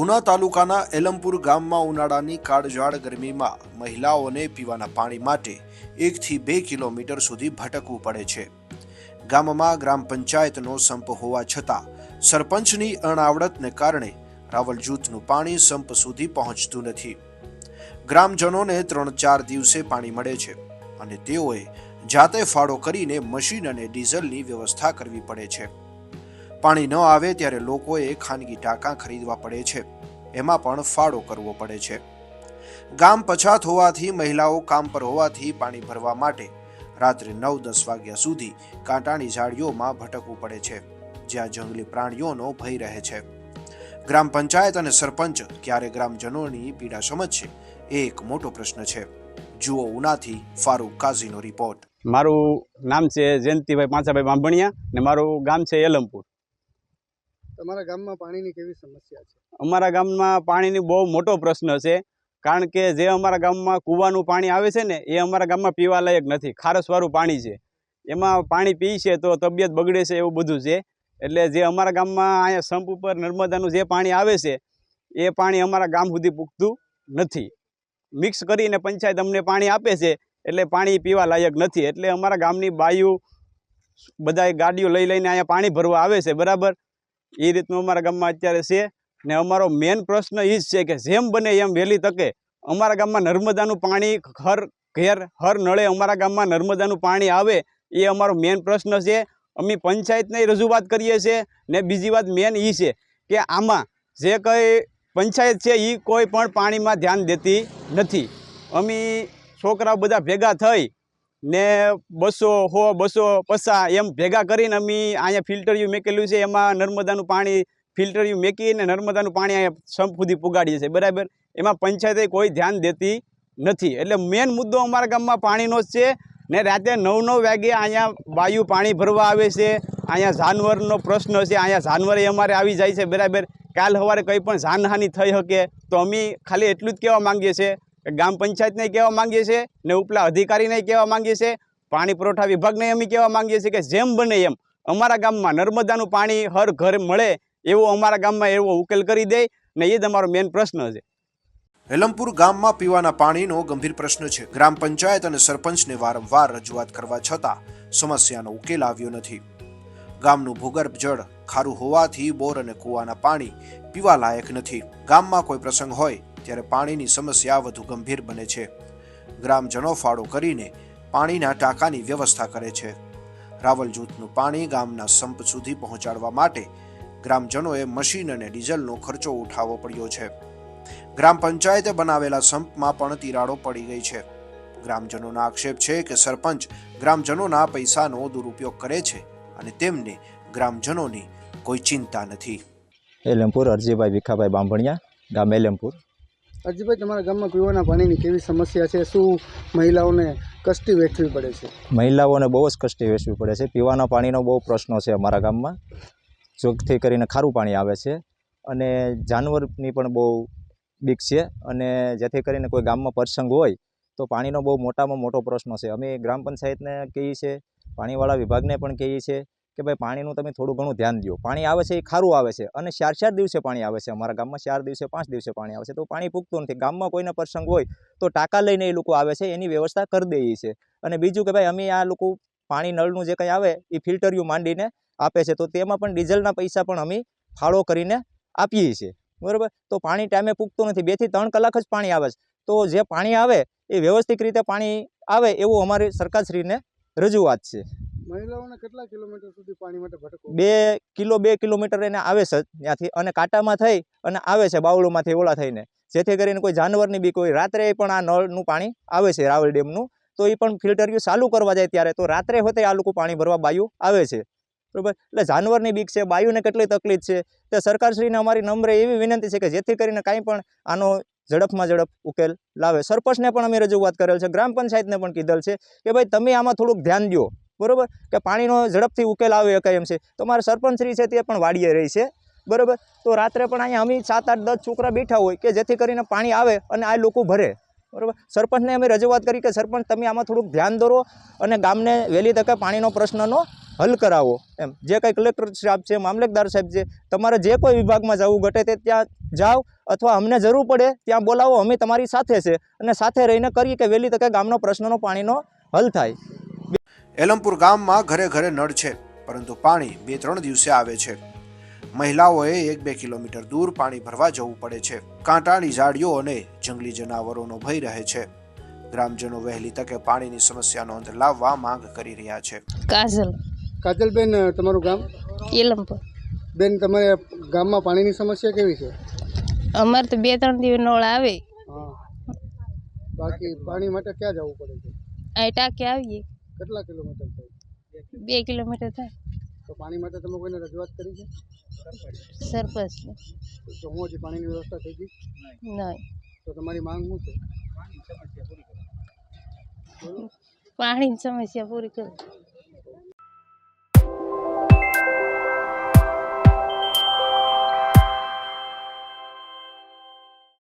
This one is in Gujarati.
ઉના તાલુકાના એલમપુર ગામમાં ઉનાળાની કાળઝાળ ગરમીમાં મહિલાઓને પીવાના પાણી માટે એકથી બે કિલોમીટર સુધી ભટકવું પડે છે. ગામમાં ગ્રામ પંચાયતનો સંપ હોવા છતાં સરપંચની અણાવડતને કારણે રાવલ જૂથનું પાણી સંપ સુધી પહોંચતું નથી. ગ્રામજનોને ત્રણ ચાર દિવસે પાણી મળે છે અને તેઓએ જાતે ફાળો કરીને મશીન અને ડીઝલની વ્યવસ્થા કરવી પડે છે. પાણી ન આવે ત્યારે લોકોએ ખાનગી ટાંકા ખરીદવા પડે છે. એમાં પણ ફાળો કરવો પડે છે. ગામ પછાત હોવાથી, મહિલાઓ કામ પર હોવાથી પાણી ભરવા માટે રાત્રે નવ દસ વાગ્યા સુધી કાંટાની ઝાડીઓમાં ભટકવું પડે છે, જ્યાં જંગલી પ્રાણીઓનો ભય રહે છે. ગ્રામ પંચાયત અને સરપંચ ક્યારે ગ્રામજનોની પીડા સમજશે, એ એક મોટો પ્રશ્ન છે. જુઓ ઉનાથી ફારૂક કાઝીનો રિપોર્ટ. મારું નામ છે જયંતિભાઈ પાંચાભાઈ બાંભણિયા ને મારું ગામ છે એલમપુર. તમારા ગામમાં પાણીની કેવી સમસ્યા છે? અમારા ગામમાં પાણીની બહુ મોટો પ્રશ્ન છે. કારણ કે જે અમારા ગામમાં કૂવાનું પાણી આવે છે ને, એ અમારા ગામમાં પીવા લાયક નથી. ખારસવાળું પાણી છે. એમાં પાણી પી છે તો તબિયત બગડે છે એવું બધું છે. એટલે જે અમારા ગામમાં અહીંયા સંપ ઉપર નર્મદાનું જે પાણી આવે છે, એ પાણી અમારા ગામ સુધી પૂગતું નથી. મિક્સ કરીને પંચાયત અમને પાણી આપે છે, એટલે પાણી પીવા લાયક નથી. એટલે અમારા ગામની બાયું બધાય ગાડીઓ લઈ લઈને અહીંયા પાણી ભરવા આવે છે, બરાબર? એ રીતનું અમારા ગામમાં અત્યારે છે. ને અમારો મેન પ્રશ્ન એ જ છે કે જેમ બને એમ વહેલી તકે અમારા ગામમાં નર્મદાનું પાણી હર ઘેર, હર નળે અમારા ગામમાં નર્મદાનું પાણી આવે એ અમારો મેન પ્રશ્ન છે. અમે પંચાયતને રજૂઆત કરીએ છીએ ને બીજી વાત મેન એ છે કે આમાં જે કંઈ પંચાયત છે એ કોઈ પણ પાણીમાં ધ્યાન દેતી નથી. અમે છોકરાઓ બધા ભેગા થઈ ને બસો હો, બસો પસા એમ ભેગા કરીને અમે અહીંયા ફિલ્ટરિયું મેકેલું છે. એમાં નર્મદાનું પાણી ફિલ્ટરિયું મેકીને નર્મદાનું પાણી અહીંયા સંપ સુધી પુગાડીએ છીએ. બરાબર? એમાં પંચાયતે કોઈ ધ્યાન દેતી નથી. એટલે મેન મુદ્દો અમારા ગામમાં પાણીનો જ છે. ને રાતે નવ નવ વાગે અહીંયા વાયુ પાણી ભરવા આવે છે. અહીંયા જાનવરનો પ્રશ્ન છે. અહીંયા જાનવરે અમારે આવી જાય છે. બરાબર? કાલ સવારે કંઈ પણ જાનહાનિ થઈ શકે તો અમે ખાલી એટલું જ કહેવા માંગીએ છીએ. ગામ પંચાયતને કહેવા માંગીએ છીએ ને ઉપલા અધિકારીને કહેવા માંગીએ છીએ, પાણી પુરવઠા વિભાગને અમે કહેવા માંગીએ છીએ કે જેમ બને એમ અમારા ગામમાં નર્મદાનું પાણી હર ઘર મળે એવો અમારા ગામમાં એવો ઉકેલ કરી દે ને એ જ અમારો મેઇન પ્રશ્ન છે. એલમપુર ગામમાં પીવાના પાણીનો ગંભીર પ્રશ્ન છે. ગ્રામ પંચાયત અને સરપંચને વારંવાર રજૂઆત કરવા છતાં સમસ્યાનો ઉકેલ આવ્યો નથી. ગામનું ભૂગર્ભ જળ ખારું હોવાથી બોર અને કૂવાના પાણી પીવા લાયક નથી. ગામમાં કોઈ પ્રસંગ હોય ત્યારે પાણીની સમસ્યા વધુ ગંભીર બને છે. ગ્રામજનો ફાળો કરીને પાણીના ટાંકાની વ્યવસ્થા કરે છે. રાવલ જૂથનું પાણી ગામના સંપ સુધી પહોંચાડવા માટે ગ્રામજનોએ મશીન અને ડીઝલનો ખર્ચો ઉઠાવવો પડ્યો છે. ગ્રામ પંચાયતે બનાવેલા સંપમાં પણ તિરાડો પડી ગઈ છે. ગ્રામજનોના આક્ષેપ છે કે સરપંચ ગ્રામજનોના પૈસાનો દુરુપયોગ કરે છે અને તેમને ગ્રામજનોની કોઈ ચિંતા નથી. એલમપુર અરજીભાઈ ભીખાભાઈ બાંભણિયા, ગામ એલેમપુર. અરજીભાઈ, તમારા ગામમાં પીવાના પાણીની કેવી સમસ્યા છે? શું મહિલાઓને કષ્ટી વેઠવી પડે છે? મહિલાઓને બહુ જ કષ્ટી વેઠવી પડે છે. પીવાના પાણીનો બહુ પ્રશ્ન છે અમારા ગામમાં. જોગથી કરીને ખારું પાણી આવે છે અને જાનવરની પણ બહુ બીક છે અને જેથી કરીને કોઈ ગામમાં પ્રસંગ હોય તો પાણીનો બહુ મોટામાં મોટો પ્રશ્ન છે. અમે ગ્રામ પંચાયતને કહીએ છીએ, પાણીવાળા વિભાગને પણ કહીએ છીએ કે ભાઈ પાણીનું તમે થોડું ઘણું ધ્યાન દો પાણી આવે છે એ ખારું આવે છે. અને ચાર ચાર દિવસે પાણી આવે છે. અમારા ગામમાં ચાર દિવસે, પાંચ દિવસે પાણી આવે છે. તો પાણી પૂગતું નથી. ગામમાં કોઈને પ્રસંગ હોય તો ટાંકા લઈને એ લોકો આવે છે. એની વ્યવસ્થા કરી દઈએ છે. અને બીજું કે ભાઈ અમે આ લોકો પાણી નળનું જે કંઈ આવે એ ફિલ્ટરિયું માંડીને આપે છે. તો તેમાં પણ ડીઝલના પૈસા પણ અમે ફાળો કરીને આપીએ છીએ. બરાબર? તો પાણી ટાઈમે પૂગતું નથી. બેથી ત્રણ કલાક જ પાણી આવે છે. તો જે પાણી આવે એ વ્યવસ્થિત રીતે પાણી આવે એવું અમારી સરકારશ્રીને રજૂઆત છે. બે કિલો, બે કિલોમીટર એને આવે છે ત્યાંથી અને કાંટામાં થઈ અને આવે છે, બાવળોમાંથી ઓલા થઈને. જેથી કરીને કોઈ જાનવરની બી કોઈ રાત્રે પણ આ નળનું પાણી આવે છે રાવલ ડેમનું, તો એ પણ ફિલ્ટરિયું ચાલુ કરવા જાય ત્યારે તો રાત્રે હોતે આ લોકો પાણી ભરવા બાયું આવે છે. બરાબર? એટલે જાનવરની બીક છે, બાયુને કેટલી તકલીફ છે, તે સરકારશ્રીને અમારી નમ્ર એવી વિનંતી છે કે જેથી કરીને કાંઈ પણ આનો ઝડપમાં ઝડપ ઉકેલ લાવે. સરપંચને પણ અમે રજૂઆત કરેલ છે, ગ્રામ પંચાયતને પણ કીધેલ છે કે ભાઈ, તમે આમાં થોડુંક ધ્યાન દો બરોબર? કે પાણીનો ઝડપથી ઉકેલ આવે એકાય એમ છે. તો અમારા સરપંચશ્રી છે તે પણ વાડીએ રહી છે. બરાબર? તો રાત્રે પણ અહીંયા અમે સાત આઠ દસ છોકરા બેઠા હોય કે જેથી કરીને પાણી આવે અને આ લોકો ભરે. બરાબર? સરપંચને અમે રજૂઆત કરી કે સરપંચ તમે આમાં થોડુંક ધ્યાન દોરો અને ગામને વહેલી તકે પાણીનો પ્રશ્નનો હલ કરાવો એમ. જે કંઈ કલેક્ટર સાહેબ છે, મામલતદાર સાહેબ છે, તમારે જે કોઈ વિભાગમાં જવું ઘટે તે ત્યાં જાઓ અથવા અમને જરૂર પડે ત્યાં બોલાવો, અમે તમારી સાથે છે. અને સાથે રહીને કરીએ કે વહેલી તકે ગામનો પ્રશ્નનો પાણીનો હલ થાય. એલમપુર ગામમાં ઘરે ઘરે નળ છે પરંતુ પાણી બે ત્રણ દિવસે આવે છે. મહિલાઓએ એક બે કિલોમીટર દૂર પાણી ભરવા જવું પડે છે. કાંટાળી ઝાડીઓ અને જંગલી જનાવરોનો ભય રહે છે. ગ્રામજનો વહેલી તકે પાણીની સમસ્યાનો અંત લાવવા માંગ કરી રહ્યા છે. કાજલ. કાજલબેન તમારું ગામ? એલમપુર. બેન તમારે ગામમાં પાણીની સમસ્યા કેવી છે? અમારે તો બે ત્રણ દિવસ નળ આવે. હા. બાકી પાણી માટે ક્યાં જવું પડે છે? અહીં ટાંકી આવીએ. કેટલા કિલોમીટર થાય? બે કિલોમીટર થાય. તો પાણી માટે તમે કોઈને રજૂઆત કરી છે? સરપંચ. તો હું હજી પાણીની વ્યવસ્થા થઈ ગઈ? નહીં. તો તમારી માંગ શું છે? પાણીની સમસ્યા પૂરી કરો.